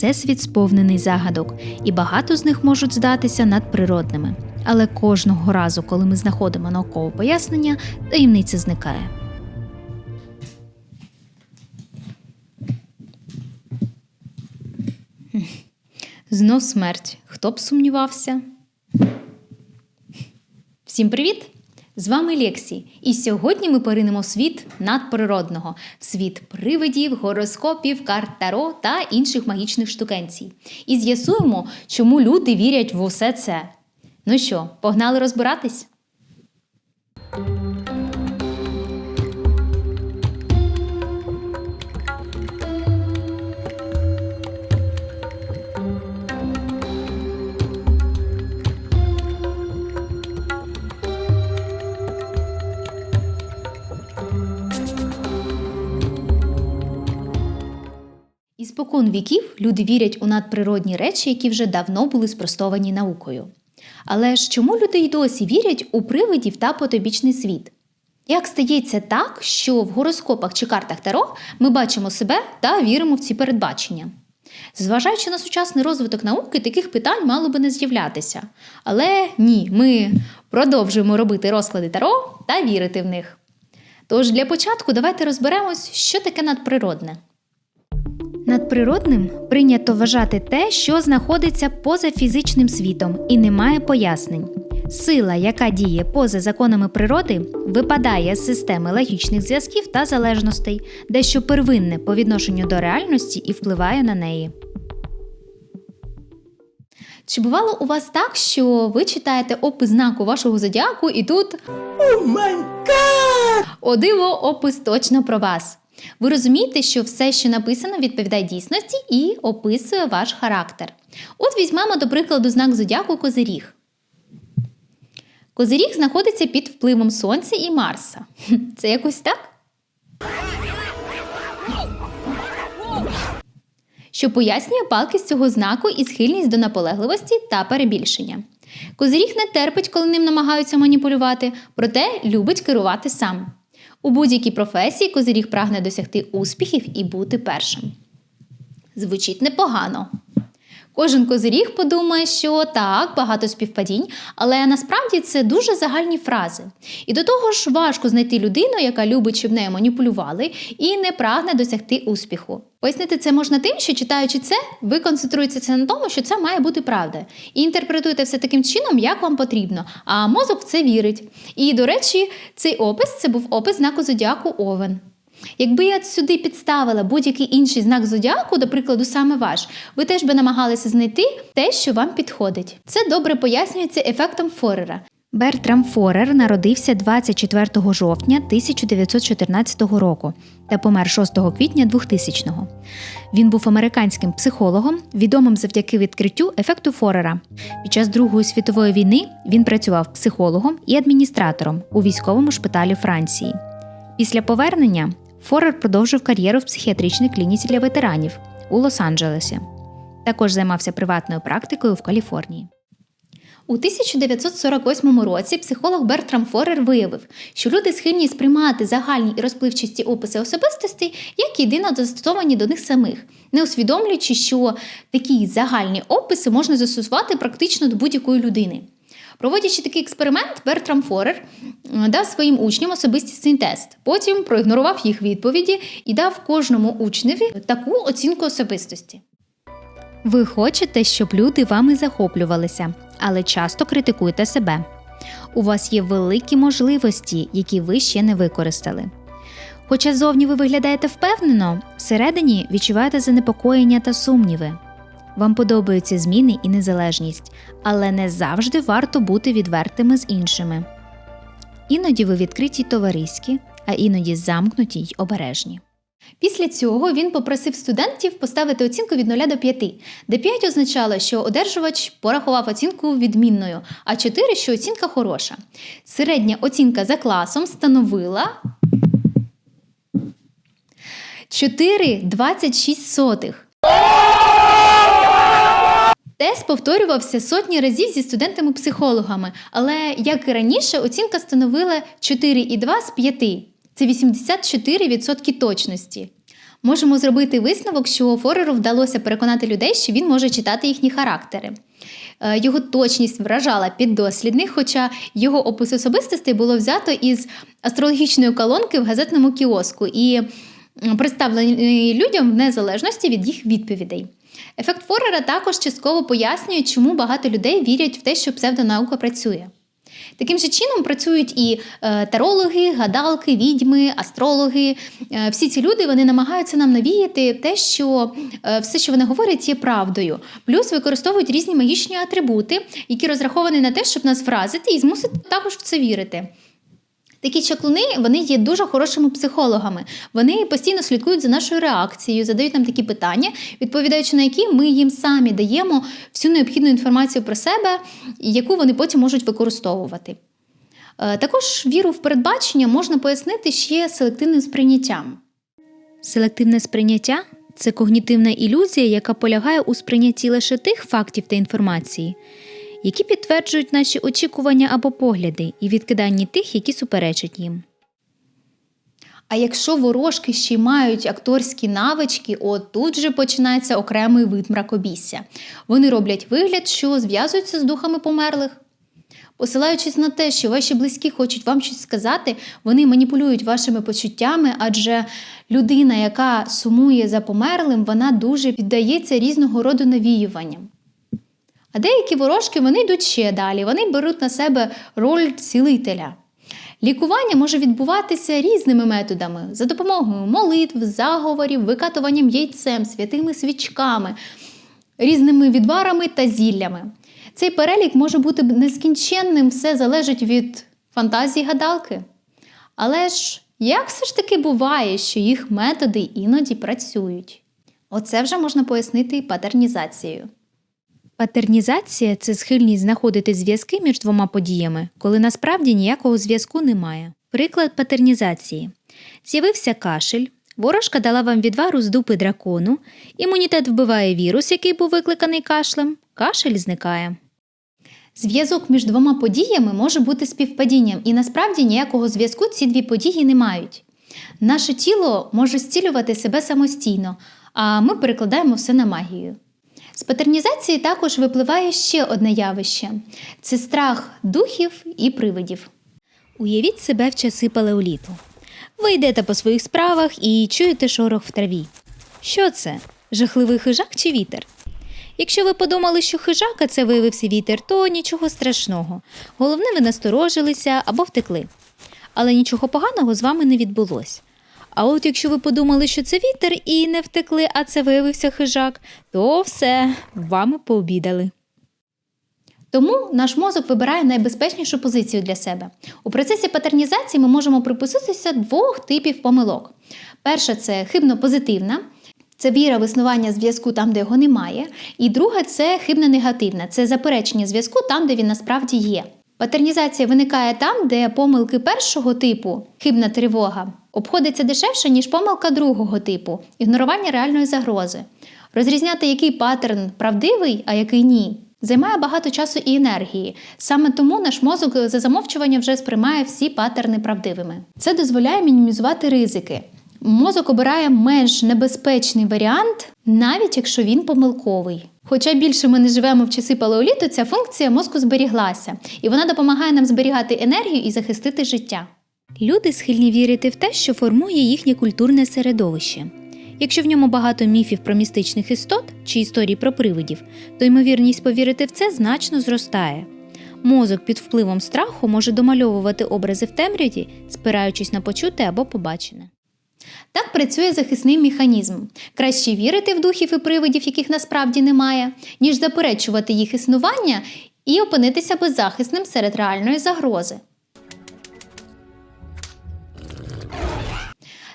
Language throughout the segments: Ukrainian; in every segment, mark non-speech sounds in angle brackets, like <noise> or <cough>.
всесвіт сповнений загадок, і багато з них можуть здатися надприродними. Але кожного разу, коли ми знаходимо наукове пояснення, таємниця зникає. Знов смерть. Хто б сумнівався? Всім привіт! З вами Лексі, і сьогодні ми поринемо в світ надприродного, в світ привидів, гороскопів, карт Таро та інших магічних штукенцій. І з'ясуємо, чому люди вірять в усе це. Ну що, погнали розбиратись? Іспокон віків люди вірять у надприродні речі, які вже давно були спростовані наукою. Але ж чому люди й досі вірять у привидів та потобічний світ? Як стається так, що в гороскопах чи картах Таро ми бачимо себе та віримо в ці передбачення? Зважаючи на сучасний розвиток науки, таких питань мало би не з'являтися. Але ні, ми продовжуємо робити розклади Таро та вірити в них. Тож для початку давайте розберемось, що таке надприродне. Надприродним прийнято вважати те, що знаходиться поза фізичним світом і не має пояснень. Сила, яка діє поза законами природи, випадає з системи логічних зв'язків та залежностей, дещо первинне по відношенню до реальності і впливає на неї. Чи бувало у вас так, що ви читаєте опис знаку вашого зодіаку і тут О май гад! О диво, опис точно про вас. Ви розумієте, що все, що написано, відповідає дійсності і описує ваш характер. От візьмемо, до прикладу, знак зодіаку Козиріг. Козиріг знаходиться під впливом Сонця і Марса. <laughs> Це якось так? Що пояснює палкість цього знаку і схильність до наполегливості та перебільшення. Козиріг не терпить, коли ним намагаються маніпулювати, проте любить керувати сам. У будь-якій професії козиріг прагне досягти успіхів і бути першим. Звучить непогано. Кожен козиріг подумає, що так, багато співпадінь, але насправді це дуже загальні фрази. І до того ж важко знайти людину, яка любить, щоб нею маніпулювали, і не прагне досягти успіху. Пояснити це можна тим, що читаючи це, ви концентруєтеся на тому, що це має бути правда, і інтерпретуєте все таким чином, як вам потрібно. А мозок в це вірить. І, до речі, цей опис це був опис знаку зодіаку Овен. Якби я сюди підставила будь-який інший знак зодіаку, до прикладу, саме ваш, ви теж би намагалися знайти те, що вам підходить. Це добре пояснюється ефектом Форера. Бертрам Форер народився 24 жовтня 1914 року та помер 6 квітня 2000-го. Він був американським психологом, відомим завдяки відкриттю ефекту Форера. Під час Другої світової війни він працював психологом і адміністратором у військовому шпиталі Франції. Після повернення Форер продовжив кар'єру в психіатричній клініці для ветеранів у Лос-Анджелесі. Також займався приватною практикою в Каліфорнії. У 1948 році психолог Бертрам Форер виявив, що люди схильні сприймати загальні і розпливчасті описи особистості як єдино застосовані до них самих, не усвідомлюючи, що такі загальні описи можна застосувати практично до будь-якої людини. Проводячи такий експеримент, Бертрам Форер е, дав своїм учням особистісний тест. Потім проігнорував їх відповіді і дав кожному учневі таку оцінку особистості. Ви хочете, щоб люди вами захоплювалися, але часто критикуєте себе. У вас є великі можливості, які ви ще не використали. Хоча зовні ви виглядаєте впевнено, всередині відчуваєте занепокоєння та сумніви. Вам подобаються зміни і незалежність, але не завжди варто бути відвертими з іншими. Іноді ви відкриті товариські, а іноді замкнуті й обережні. Після цього він попросив студентів поставити оцінку від 0 до 5, де 5 означало, що одержувач порахував оцінку відмінною, а 4, що оцінка хороша. Середня оцінка за класом становила 4,26. Тест повторювався сотні разів зі студентами-психологами, але, як і раніше, оцінка становила 4,2 з 5. Це 84% точності. Можемо зробити висновок, що Фореру вдалося переконати людей, що він може читати їхні характери. Е, Його точність вражала піддослідних, хоча його опис особистостей було взято із астрологічної колонки в газетному кіоску і м, представлений людям в незалежності від їх відповідей. Ефект Форера також частково пояснює, чому багато людей вірять в те, що псевдонаука працює. Таким же чином працюють і е, тарологи, гадалки, відьми, астрологи. Е, всі ці люди вони намагаються нам навіяти те, що е, все, що вони говорять, є правдою. Плюс використовують різні магічні атрибути, які розраховані на те, щоб нас вразити і змусити також в це вірити. Такі чаклуни вони є дуже хорошими психологами. Вони постійно слідкують за нашою реакцією, задають нам такі питання, відповідаючи на які ми їм самі даємо всю необхідну інформацію про себе, яку вони потім можуть використовувати. Е, Також віру в передбачення можна пояснити ще селективним сприйняттям. Селективне сприйняття це когнітивна ілюзія, яка полягає у сприйнятті лише тих фактів та інформації, які підтверджують наші очікування або погляди, і відкиданні тих, які суперечать їм. А якщо ворожки ще й мають акторські навички, от тут же починається окремий вид мракобісся. Вони роблять вигляд, що зв'язуються з духами померлих. Посилаючись на те, що ваші близькі хочуть вам щось сказати, вони маніпулюють вашими почуттями, адже людина, яка сумує за померлим, вона дуже піддається різного роду навіюванням. А деякі ворожки вони йдуть ще далі, вони беруть на себе роль цілителя. Лікування може відбуватися різними методами за допомогою молитв, заговорів, викатуванням яйцем, святими свічками, різними відварами та зіллями. Цей перелік може бути нескінченним, все залежить від фантазії гадалки. Але ж як все ж таки буває, що їх методи іноді працюють? Оце вже можна пояснити патернізацією. Патернізація це схильність знаходити зв'язки між двома подіями, коли насправді ніякого зв'язку немає. Приклад патернізації: з'явився кашель, ворожка дала вам відвару з дупи дракону, імунітет вбиває вірус, який був викликаний кашлем, кашель зникає. Зв'язок між двома подіями може бути співпадінням, і насправді ніякого зв'язку ці дві події не мають. Наше тіло може зцілювати себе самостійно, а ми перекладаємо все на магію. З патернізації також випливає ще одне явище це страх духів і привидів. Уявіть себе в часи палеоліту. Ви йдете по своїх справах і чуєте шорох в траві. Що це? Жахливий хижак чи вітер? Якщо ви подумали, що хижак, а це виявився вітер, то нічого страшного. Головне, ви насторожилися або втекли. Але нічого поганого з вами не відбулось. А от якщо ви подумали, що це вітер і не втекли, а це виявився хижак, то все, вами пообідали. Тому наш мозок вибирає найбезпечнішу позицію для себе. У процесі патернізації ми можемо припуститися двох типів помилок. Перша це хибно-позитивна, це віра в існування зв'язку там, де його немає. І друга це хибно-негативна, це заперечення зв'язку там, де він насправді є. Патернізація виникає там, де помилки першого типу, хибна тривога, обходиться дешевше, ніж помилка другого типу, ігнорування реальної загрози. Розрізняти, який паттерн правдивий, а який ні, займає багато часу і енергії. Саме тому наш мозок за замовчування вже сприймає всі паттерни правдивими. Це дозволяє мінімізувати ризики. Мозок обирає менш небезпечний варіант, навіть якщо він помилковий. Хоча більше ми не живемо в часи палеоліту, ця функція мозку зберіглася, і вона допомагає нам зберігати енергію і захистити життя. Люди схильні вірити в те, що формує їхнє культурне середовище. Якщо в ньому багато міфів про містичних істот чи історій про привидів, то ймовірність повірити в це значно зростає. Мозок під впливом страху може домальовувати образи в темряві, спираючись на почуте або побачене. Так працює захисний механізм. Краще вірити в духів і привидів, яких насправді немає, ніж заперечувати їх існування і опинитися беззахисним серед реальної загрози.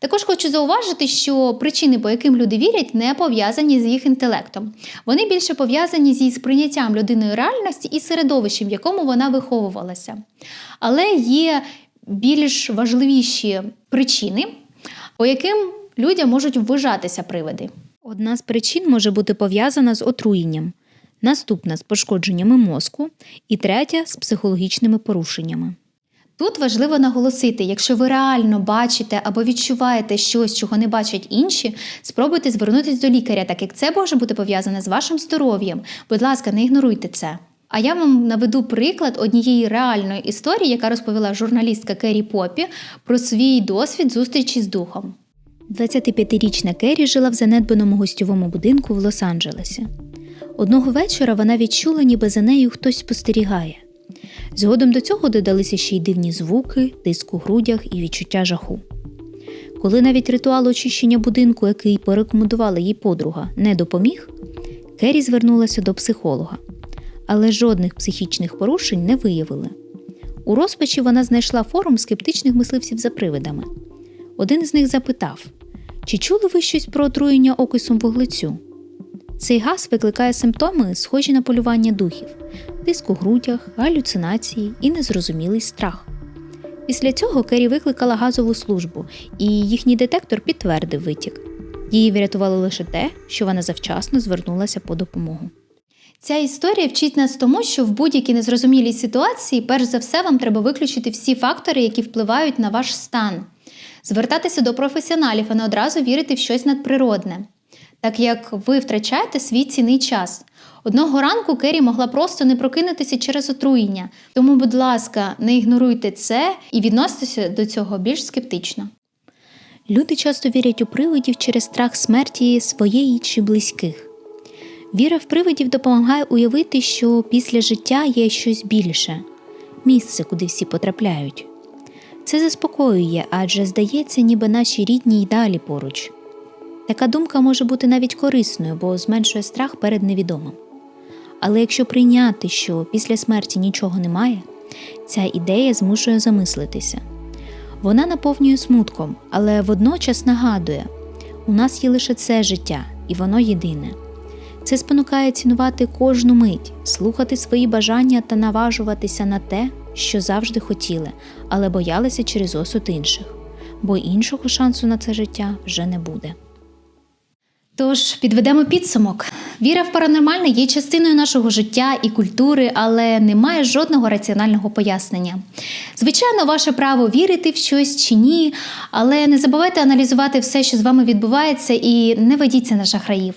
Також хочу зауважити, що причини, по яким люди вірять, не пов'язані з їх інтелектом. Вони більше пов'язані зі сприйняттям людиною реальності і середовищем, в якому вона виховувалася. Але є більш важливіші причини, по яким людям можуть ввижатися привиди. Одна з причин може бути пов'язана з отруєнням, наступна з пошкодженнями мозку, і третя з психологічними порушеннями. Тут важливо наголосити, якщо ви реально бачите або відчуваєте щось, чого не бачать інші, спробуйте звернутися до лікаря, так як це може бути пов'язане з вашим здоров'ям. Будь ласка, не ігноруйте це. А я вам наведу приклад однієї реальної історії, яка розповіла журналістка Керрі Попі про свій досвід зустрічі з духом. 25-річна Керрі жила в занедбаному гостьовому будинку в Лос-Анджелесі. Одного вечора вона відчула, ніби за нею хтось спостерігає. Згодом до цього додалися ще й дивні звуки, тиск у грудях і відчуття жаху. Коли навіть ритуал очищення будинку, який порекомендувала їй подруга, не допоміг, Керрі звернулася до психолога, але жодних психічних порушень не виявили. У розпачі вона знайшла форум скептичних мисливців за привидами. Один з них запитав: чи чули ви щось про отруєння окисом вуглецю? Цей газ викликає симптоми, схожі на полювання духів, тиск у грудях, галюцинації і незрозумілий страх. Після цього Керрі викликала газову службу, і їхній детектор підтвердив витік. Її врятувало лише те, що вона завчасно звернулася по допомогу. Ця історія вчить нас тому, що в будь-якій незрозумілій ситуації, перш за все, вам треба виключити всі фактори, які впливають на ваш стан, звертатися до професіоналів, а не одразу вірити в щось надприродне, так як ви втрачаєте свій цінний час. Одного ранку Керрі могла просто не прокинутися через отруєння, тому, будь ласка, не ігноруйте це і відноситеся до цього більш скептично. Люди часто вірять у привидів через страх смерті своєї чи близьких. Віра в привидів допомагає уявити, що після життя є щось більше місце, куди всі потрапляють. Це заспокоює, адже здається, ніби наші рідні й далі поруч. Така думка може бути навіть корисною, бо зменшує страх перед невідомим. Але якщо прийняти, що після смерті нічого немає, ця ідея змушує замислитися. Вона наповнює смутком, але водночас нагадує: у нас є лише це життя, і воно єдине. Це спонукає цінувати кожну мить, слухати свої бажання та наважуватися на те, що завжди хотіли, але боялися через осуд інших, бо іншого шансу на це життя вже не буде. Тож підведемо підсумок. Віра в паранормальне є частиною нашого життя і культури, але не має жодного раціонального пояснення. Звичайно, ваше право вірити в щось чи ні, але не забувайте аналізувати все, що з вами відбувається, і не ведіться на шахраїв.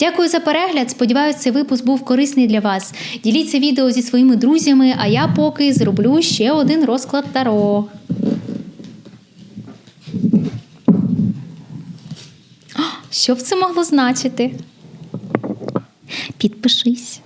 Дякую за перегляд. Сподіваюся, цей випуск був корисний для вас. Діліться відео зі своїми друзями, а я поки зроблю ще один розклад Таро. Що б це могло значити? Підпишись.